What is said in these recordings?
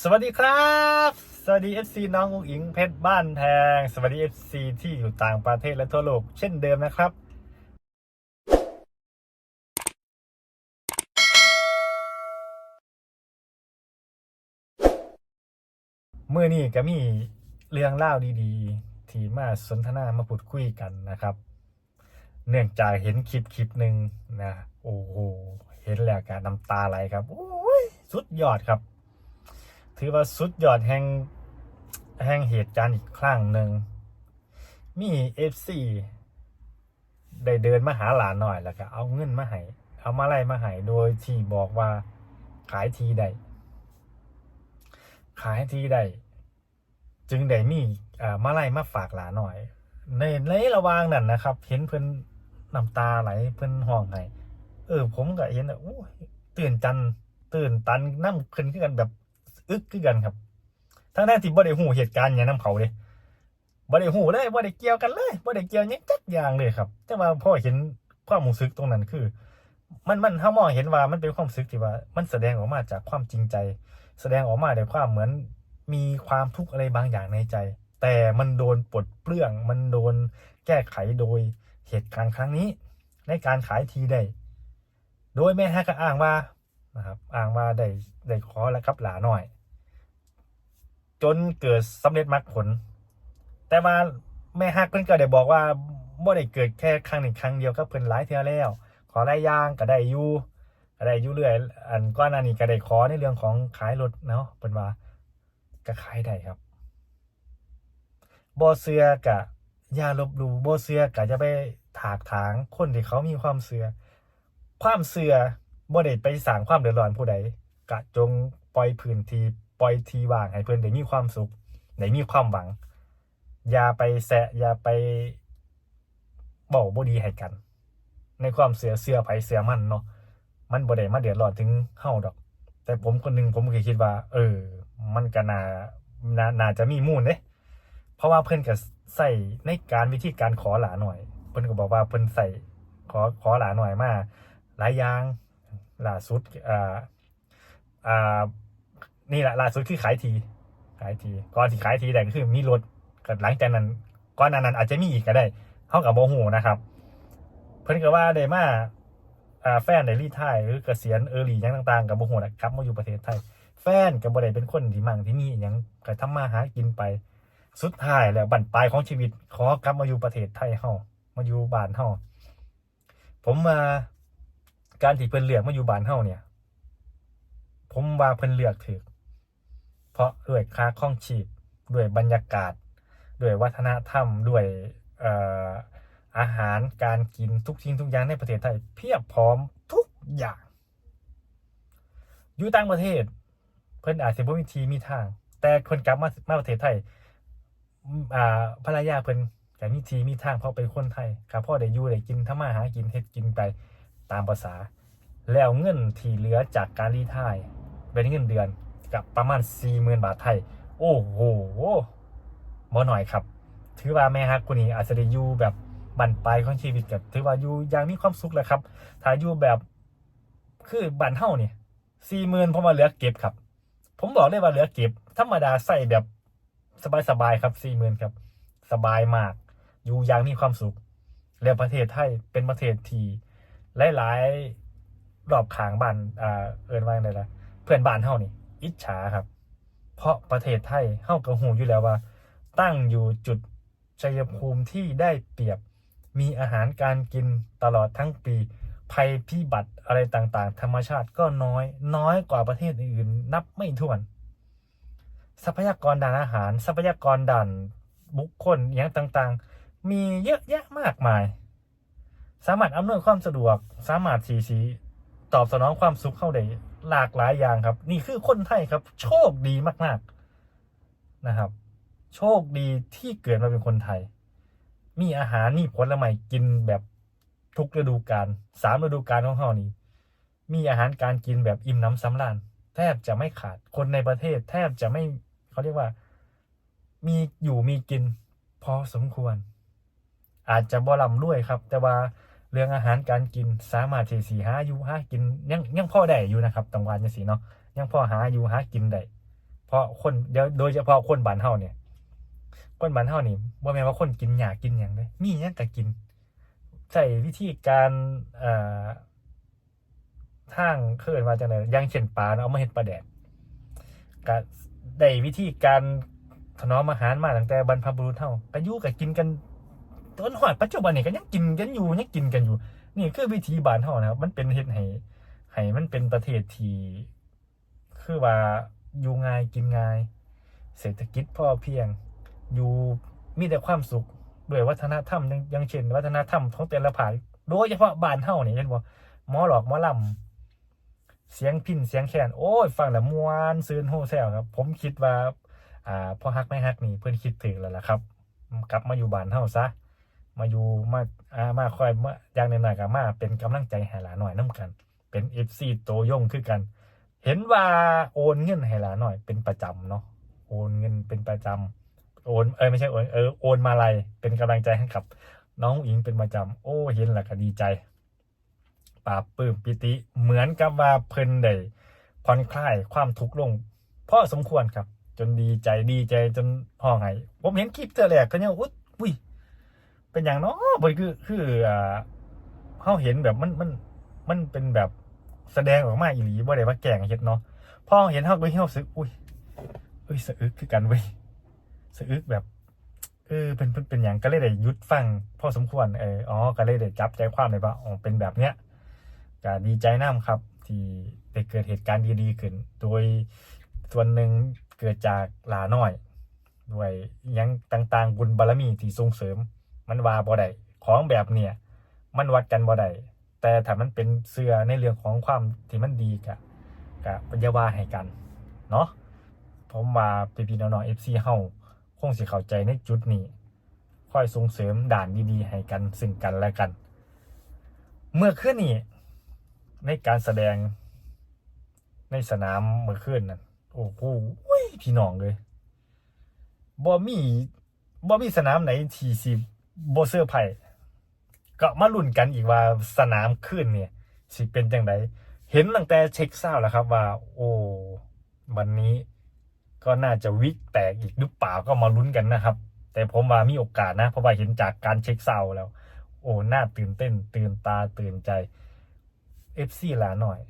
สวัสดีครับ สวัสดี FC น้องอุ้งอิงเพชรบ้านแพง สวัสดี FC ที่อยู่ต่างประเทศและทั่วโลกเช่นเดิมนะครับ เมื่อนี้ก็มีเรื่องเล่าดีๆ ที่มาสนทนามาพูดคุยกันนะครับ เนื่องจากเห็นคลิปคลิปหนึ่งนะ โอ้โห เห็นแล้วการน้ำตาไหลครับ โอ้ย สุดยอดครับ ถือว่าสุดยอดแห่งแห่งเหตุการณ์อีกครั้งหนึ่ง มีเอฟซีได้เดินมาหาหลานหน่อยแล้วก็เอาเงินมาให้เอามาไล่มาให้โดยที่บอกว่าขายทีใดขายทีใดจึงได้มีมาไล่มาฝากหลานหน่อย ในในระหว่างนั้นนะครับ เห็นเพิ่อนน้ำตาไหลเพิ่อนห้องไห้เออ ผมก็เห็นแล้วโอ้ตื่นจันตื่นตันน้ำขึ้นขึ้นกันแบบ อึกคือกันครับ ทั้งนั้นที่บ่ได้หูเหตุการณ์อย่างน้ำเขาเลยบ่ได้หูเลยบ่ได้เกี่ยวกันเลยบ่ได้เกี่ยวยังจักอย่างเลยครับ แต่ว่าพ่อเห็นความรู้สึกตรงนั้นคือ มันมันเฮามองเห็นว่ามันเป็นความรู้สึกที่ว่า มันแสดงออกมาจากความจริงใจ แสดงออกมาด้วยความเหมือนมีความทุกข์อะไรบางอย่างในใจ แต่มันโดนปลดเปลื้อง มันโดนแก้ไขโดยเหตุการณ์ครั้งนี้ ในการขายทีได้ โดยแม่ฮักก็อ้างว่านะครับอ้างว่าได้ได้ขอแล้วกับหลาหน่อย จนเกิดสำเร็จมรรคผล แต่ว่าแม่ฮักเพิ่นก็ได้บอกว่าบ่ได้เกิดแค่ครั้งหนึ่งครั้งเดียวก็เพิ่นหลายเทื่อแล้ว ขอได้ย่างก็ได้อยู่ก็ได้อยู่เรื่อยอันก่อนหน้านี้ก็ได้ขอในเรื่องของขายรถเนาะเพิ่นว่าก็ขายได้ครับบ่เชื่อกะอย่าลบหลู่บ่เชื่อกะจะไปถากถางคนที่เขามีความเชื่อความเชื่อบ่ได้ไปสร้างความเดือดร้อนผู้ใดกะจงปล่อยพื้นที่ ปล่อยทีว่างให้เพิ่อนได้มีความสุขได้มีความหวัง อย่าไปแซะอย่าไปบอกบ่ดีให้กัน ในความเสือเสือไผเสือมันเนาะมันบ่ได้มาเดือดร้อนถึงเฮาดอก แต่ผมคนหนึงผมก็คิดว่า เออ มันก็น่านาน่าจะมีมูลเด้เพราะว่าเพิ่อนก็ใส่ในการวิธีการขอหลาหน่อย เพิ่อนก็บอกว่าเพิ่อนใส่ขอขอหลาหน่อยมาหลายอย่างล่าสุดอ่าอ่า นี่แหละล่าสุดคือขายที ขายทีก่อนที่ขายทีแต่ก็คือมีรถก็หลังจากนั้นก่อนนานั้นอาจจะมีอีกก็ได้เท่ากับโมหูนะครับ เพิ่นก็ว่าได้มาแฟนได้รีไทายหรือเกษียณเออร์ลี่ยังต่างๆกับโมหูนะครับมาอยู่ประเทศไทย แฟนก็บ่ได้เป็นคนที่มั่งที่นี่อหยังก็ทำมาหากินไปสุดท้ายแล้วบั้นปลายของชีวิต ขอกลับมาอยู่ประเทศไทยเฮามาอยู่บ้านเฮาผมมาการที่เพิ่นเลือกมาอยู่บ้านเฮาเนี่ย ผมว่าเพิ่นเลือกถูก เพราะด้วยค่าครองชีพด้วยบรรยากาศ ด้วยวัฒนธรรม ด้วยอาหารการกินทุกสิ่งทุกอย่างในประเทศไทย เพียบพร้อมทุกอย่าง อยู่ต่างประเทศ เพิ่อนอาจจะบ่มีทีมีทาง แต่คนกลับมามาประเทศไทยอ่าภรรยาเพิ่อนก็มีทีมีทางเพราะเป็นคนไทยครับพ่อได้อยู่ได้กินทำมาหากินเฮ็ดกินไปตามภาษา แล้วเงินที่เหลือจากการรีไทายเป็นเงินเดือน กับประมาณ40,000บาทไทย โอ้โหบ่หน่อยครับ ถือว่าแม่ฮักคนนี้อาจจะได้อยู่แบบบั่นปลายของชีวิตกับถือว่าอยู่อย่างมีความสุขแหละครับ ถ้าอยู่แบบคือบ้านเฮาเนี่ย40,000ผมว่าเหลือเก็บครับ ผมบอกเลยว่าเหลือเก็บ ธรรมดาใส่แบบสบายๆครับ40,000ครับ สบายมาก อยู่อย่างมีความสุข แล้วประเทศไทยเป็นประเทศที่หลายๆรอบขางบ้านอ่าเอินว่าจั่งล่ะเพื่อนบ้านเฮานี่ อิจฉาครับ เพราะประเทศไทยเฮาก็หูอยู่แล้วว่า ตั้งอยู่จุดชัยภูมิที่ได้เปรียบมีอาหารการกินตลอดทั้งปี ภัยพิบัติอะไรต่างๆ ธรรมชาติก็น้อยน้อยกว่าประเทศอื่นนับไม่ถ้วน ทรัพยากรด้านอาหาร ทรัพยากรด้านบุคคลอย่างต่างๆ มีเยอะแยะมากมาย สามารถอำนวยความสะดวก สามารถสีสีตอบสนองความสุขเข้าได้ หลากหลายอย่างครับ นี่คือคนไทยครับ โชคดีมากๆนะครับ โชคดีที่เกิดมาเป็นคนไทย มีอาหารมีผลไม้กินแบบทุกฤดูกาลสามฤดูกาลของเฮานี่มีอาหารการกินแบบอิ่มน้ำสำราญแทบจะไม่ขาดคนในประเทศ แทบจะไม่เขาเรียกว่า มีอยู่มีกินพอสมควร อาจจะบ่ร่ำรวยครับ แต่ว่า เรื่องอาหารการกินสามารถที่สีหาอยู่หากินยังยังพ่อได้อยู่นะครับตรงวันจังสีเนาะยังพ่อหาอยู่หากินได้เพราะคนเดี๋ยวโดยเฉพาะคนบ้านเฮาเนี่ย คนบ้านเฮานี่บ่แม่นว่าคนกินหยากินหยังเด้มีหยังก็กินใช้วิธีการเอ่อทางเคินว่าจังไดอย่างเช่นปลาเนเอามาเฮ็ดปลาแดดก็ได้วิธีการถนอมอาหารมาตั้งแต่บรรพบุรุษเฮาก็อยู่ก็กินกัน ต้นหอดปัจจุบันนี่ก็ยังกินกันอยู่ยังกินกันอยู่ นี่คือวิธีบ้านเฮานะครับ มันเป็นเฮ็ดให้ให้มันเป็นประเทศที่คือว่าอยู่ง่ายกินง่าย เศรษฐกิจพอเพียง อยู่มีแต่ความสุขด้วยวัฒนธรรมย่างย่างเช่น วัฒนธรรมของแต่ละภาคโดยเฉพาะบ้านเฮานี่เห็นบ่หมอหลอกหมอลำเสียงพินเสียงแคนโอ้ยฟังแล้วมวนซื่นโฮแซวครับ ผมคิดว่า อ่าพ่อฮักไม่ฮักนี่เพิ่อนคิดถึงแล้วล่ะครับ กลับมาอยู่บ้านเฮาซะ มาอยู่มาอ่ามาคอยมาอย่างน้อยๆก็มา เป็นกำลังใจให้หลานหน่อยนํกัน เป็น FC โตยงคือกัน เห็นว่าโอนเงินให้หลานหน่อย เป็นประจำเนาะโอนเงินเป็นประจำโอนเออไม่ใช่โอนเออโอนมาลัยเป็นกำลังใจให้กับ น้องอิงเป็นประจำโอ้เห็นแล้วก็ดีใจปราบปลื้มปิติเหมือนกับว่าเพลินได้ผ่อนคลายความทุกข์ลงพอสมควรครับ จนดีใจดีใจจนห้องไห้ผมเห็นคลิปเธอแรกก็เนี่ยอุ๊ยอุ้ย เป็นอย่างเนาะบ่คือคืออ่าเฮาเห็นแบบมันมันมันเป็นแบบแสดงออกมาอีหลีบ่ได้ว่าแกล้งเฮ็ดเนาะพอเห็นเฮาก็เฮาสึกอุ้ยเอ้ยสะอึกคือกันเว้ยสะอึกแบบเออเป็นเป็นเป็นอย่างก็เลยได้ยุดฟังพอสมควรเอออ๋อก็เลยได้จับใจความได้ว่าอ๋อเป็นแบบเนี้ยก็ดีใจน้ำครับ ที่ได้เกิดเหตุการณ์ดีๆขึ้น โดยส่วนหนึ่งเกิดจากหลาน้อย ด้วยยังต่างๆ บุญบารมีที่ส่งเสริม มันว่าบ่ได้ของแบบเนี่ยมันวัดกันบ่ได้แต่ถ้ามันเป็นเสื้อในเรื่องของความที่มันดีกะกะปัญญาว่าให้กันเนาะผมว่าพี่ๆน้องๆ FC เฮาคงสิเข้าใจในจุดนี้ค่อยส่งเสริมด่านดีๆให้กันซึ่งกันและกัน เมื่อคืนนี้ในการแสดงในสนามเมื่อคืนนั่นโอ้โหพี่น้องเลยบ่มีบ่มีสนามไหนที่สิ บเซอร์ไพร์ก็มาลุ้นกันอีกว่าสนามขึ้นเนี่ย สิเป็นจังไดเห็นตั้งแต่เช็คเศร้าแล้วครับว่า โอ้วันนี้ก็น่าจะวิกแตกอีกหรือเปล่าก็มาลุ้นกันนะครับ แต่ผมว่ามีโอกาสนะ เพราะว่าเห็นจากการเช็คเศร้าแล้ว โอ้น่าตื่นเต้น ตื่นตาตื่นใจ FC หลาหน่อย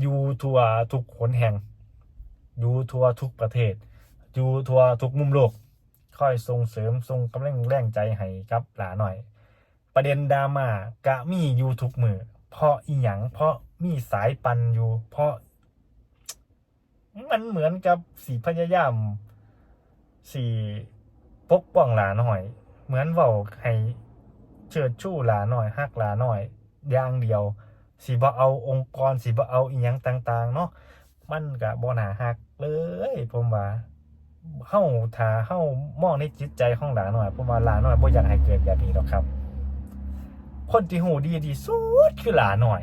อยู่ทัวทุกขนแห่งอยู่ทัวทุกประเทศอยู่ทัวทุกมุมโลก ค่อยส่งเสริมส่งกำลังแรงใจให้กับหลาหน่อย ประเด็นดราม่ากะมีอยู่ทุกมือเพราะอีหยังเพราะมีสายปันอยู่ เพราะ มันเหมือนกับสีพยายามสีปกป้องหลาหน่อย เหมือนเว่าให้เชิดชู้หลาหน่อยฮักหลาหน่อยอย่างเดียวสีบ่เอาองค์กรสีบ่เอาอีหยังต่าง ๆ เนาะมันกะบ่นาฮักเลยผมว่า เฮาถ้าเฮามองในจิตใจของหลานหน่อยผมว่าหลานหน่อยบ่อยากให้เกิดแบบนี้หรอกครับ คนที่หูดีที่สุดคือหลานหน่อย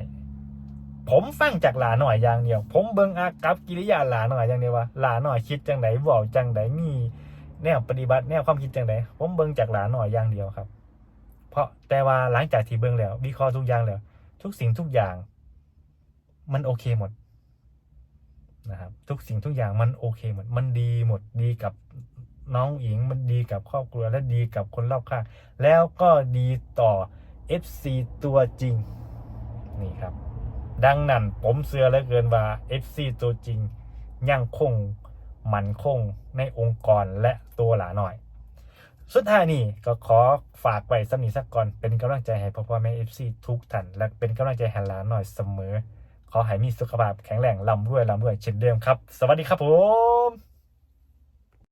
ผมฟังจากหลานหน่อยอย่างเดียว ผมเบิ่งอากับกิริยาหลานหน่อยอย่างเดียวว่าหลานหน่อยคิดจังไดเว้าจังไดมีแนวปฏิบัติแนวความคิดจังไดผมเบิ่งจากหลานหน่อยอย่างเดียวครับ เพราะแต่ว่าหลังจากที่เบิ่งแล้ววิเคราะห์ทุกอย่างแล้ว ทุกสิ่งทุกอย่าง มันโอเคหมด นะครับทุกสิ่งทุกอย่างมันโอเคหมดมันดีหมดดีกับน้องหญิงมันดีกับครอบครัวและดีกับคนรอบข้าง แล้วก็ดีต่อ FC ตัวจริง นี่ครับ ดังนั้นผมเชื่อเหลือเกินว่า FC ตัวจริงยังคงมันคงในองค์กรและตัวหลาหน่อย สุดท้ายนี่ก็ขอฝากไว้สำนีสักก่อนเป็นกำลังใจให้พ่อพ่อแม่ FC ทุกท่านและเป็นกำลังใจให้หลาหน่อยเสมอ ขอให้มีสุขภาพแข็งแรงร่ำรวยร่ำรวยเช่นเดิมครับ สวัสดีครับผม